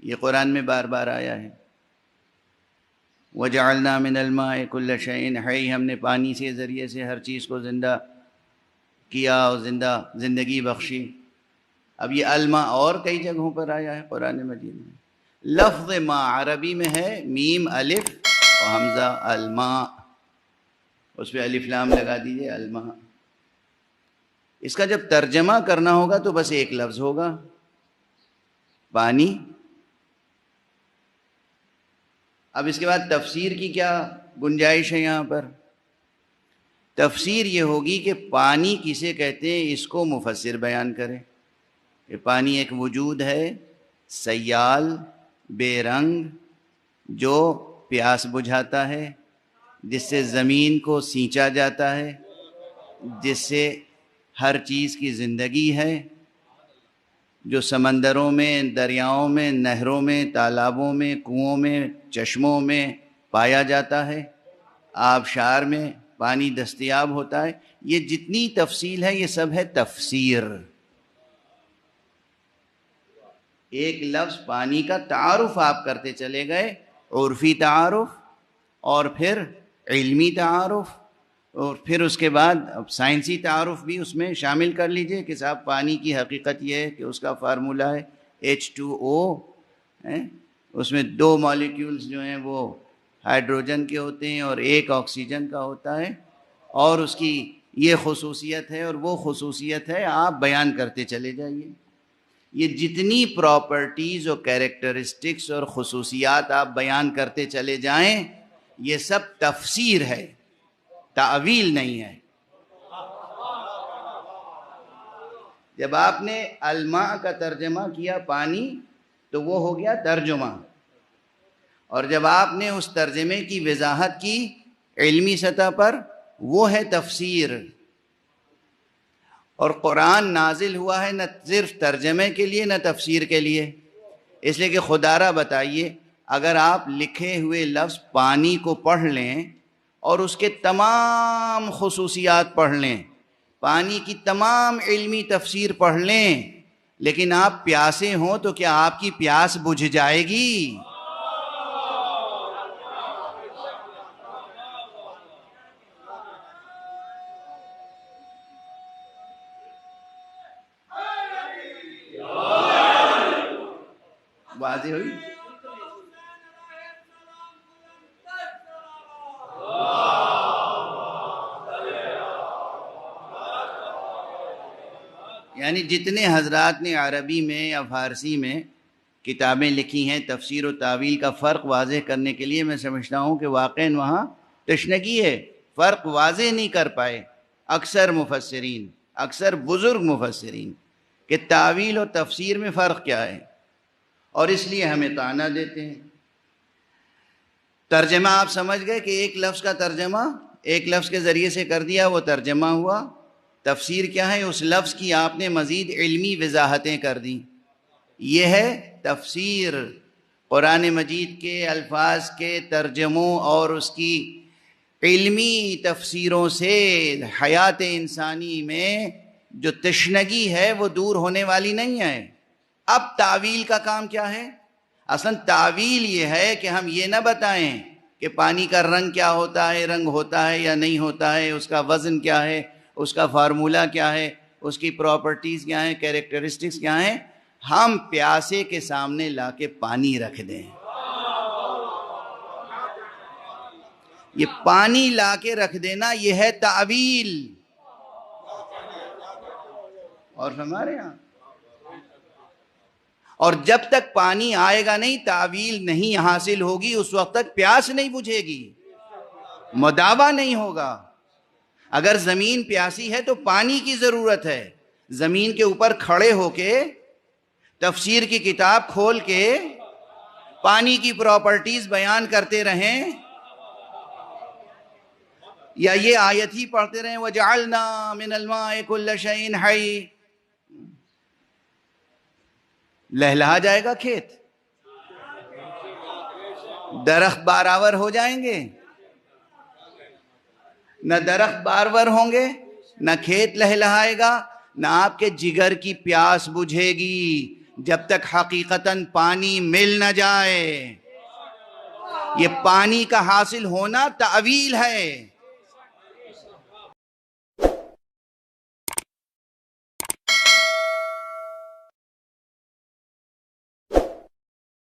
یہ قرآن میں بار بار آیا ہے۔ وجعلنا من الماء كل شيء حي، ہم نے پانی سے، ذریعے سے ہر چیز کو زندہ کیا اور زندہ زندگی بخشی۔ اب یہ الما اور کئی جگہوں پر آیا ہے قرآن مجید میں۔ لفظ ما عربی میں ہے میم، الف اور حمزہ الما اس پہ الف لام لگا دیجیے الما اس کا جب ترجمہ کرنا ہوگا تو بس ایک لفظ ہوگا۔ پانی۔ اب اس کے بعد تفسیر کی کیا گنجائش ہے یہاں پر؟ تفسیر یہ ہوگی کہ پانی کسے کہتے ہیں اس کو مفسر بیان کرے کہ پانی ایک وجود ہے، سیال، بے رنگ، جو پیاس بجھاتا ہے، جس سے زمین کو سینچا جاتا ہے، جس سے ہر چیز کی زندگی ہے۔ جو سمندروں میں، دریاؤں میں، نہروں میں، تالابوں میں، کنوؤں میں، چشموں میں پایا جاتا ہے، آبشار میں پانی دستیاب ہوتا ہے۔ یہ جتنی تفصیل ہے، یہ سب ہے تفسیر۔ ایک لفظ پانی کا تعارف آپ کرتے چلے گئے، عرفی تعارف اور پھر علمی تعارف۔ اور پھر اس کے بعد اب سائنسی تعارف بھی اس میں شامل کر لیجیے کہ صاحب، پانی کی حقیقت یہ ہے کہ اس کا فارمولہ ہے ایچ ٹو او اس میں دو مالیکیولز جو ہیں وہ ہائیڈروجن کے ہوتے ہیں اور ایک آکسیجن کا ہوتا ہے اور اس کی یہ خصوصیت ہے اور وہ خصوصیت ہے، آپ بیان کرتے چلے جائیے۔ یہ جتنی پراپرٹیز اور کیریکٹرسٹکس اور خصوصیات آپ بیان کرتے چلے جائیں، یہ سب تفسیر ہے۔ تعویل نہیں ہے۔ جب آپ نے الماء کا ترجمہ کیا پانی، تو وہ ہو گیا ترجمہ۔ اور جب آپ نے اس ترجمے کی وضاحت کی علمی سطح پر، وہ ہے تفسیر۔ اور قرآن نازل ہوا ہے نہ صرف ترجمے کے لیے، نہ تفسیر کے لیے۔ اس لیے کہ خدا را بتائیے، اگر آپ لکھے ہوئے لفظ پانی کو پڑھ لیں اور اس کے تمام خصوصیات پڑھ لیں۔ پانی کی تمام علمی تفسیر پڑھ لیں۔ لیکن آپ پیاسے ہوں تو کیا آپ کی پیاس بجھ جائے گی؟ واضح ہوئی؟ یعنی جتنے حضرات نے عربی میں یا فارسی میں کتابیں لکھی ہیں، تفسیر و تعویل کا فرق واضح کرنے کے لیے میں سمجھتا ہوں کہ واقع وہاں تشنگی ہے۔ فرق واضح نہیں کر پائے۔ اکثر مفسرین، اکثر بزرگ مفسرین کہ تعویل و تفسیر میں فرق کیا ہے۔ اور اس لیے ہمیں تانا دیتے ہیں۔ ترجمہ آپ سمجھ گئے کہ ایک لفظ کا ترجمہ، ایک لفظ کے ذریعے سے کر دیا، وہ ترجمہ ہوا۔ تفسیر کیا ہے؟ اس لفظ کی آپ نے مزید علمی وضاحتیں کر دیں۔ یہ ہے تفسیر قرآن مجید کے الفاظ کے ترجموں اور اس کی علمی تفسیروں سے حیات انسانی میں جو تشنگی ہے وہ دور ہونے والی نہیں ہے۔ اب تعویل کا کام کیا ہے؟ اصلا تعویل یہ ہے کہ ہم یہ نہ بتائیں کہ پانی کا رنگ کیا ہوتا ہے، رنگ ہوتا ہے یا نہیں ہوتا ہے، اس کا وزن کیا ہے۔ اس کا فارمولہ کیا ہے؟ اس کی پراپرٹیز کیا ہیں؟ کیریکٹرسٹکس کیا ہیں؟ ہم پیاسے کے سامنے لا کے پانی رکھ دیں۔ یہ پانی لا کے رکھ دینا یہ ہے تعویل۔ اور ہمارے یہاں۔ اور جب تک پانی آئے گا نہیں، تعویل نہیں حاصل ہوگی، اس وقت تک پیاس نہیں بجھے گی۔ مداوع نہیں ہوگا۔ اگر زمین پیاسی ہے تو پانی کی ضرورت ہے۔ زمین کے اوپر کھڑے ہو کے تفسیر کی کتاب کھول کے پانی کی پراپرٹیز بیان کرتے رہیں۔ یا یہ آیت ہی پڑھتے رہیں۔ وَجَعَلْنَا مِنَ الْمَاءِ كُلَّ شَيْءٍ حَيٍّ۔ لہلا جائے گا کھیت۔ درخت باراور ہو جائیں گے۔ نہ درخت بارور ہوں گے، نہ کھیت لہلہائے گا، نہ آپ کے جگر کی پیاس بجھے گی جب تک حقیقتاً پانی مل نہ جائے۔ یہ پانی کا حاصل ہونا تعویل ہے۔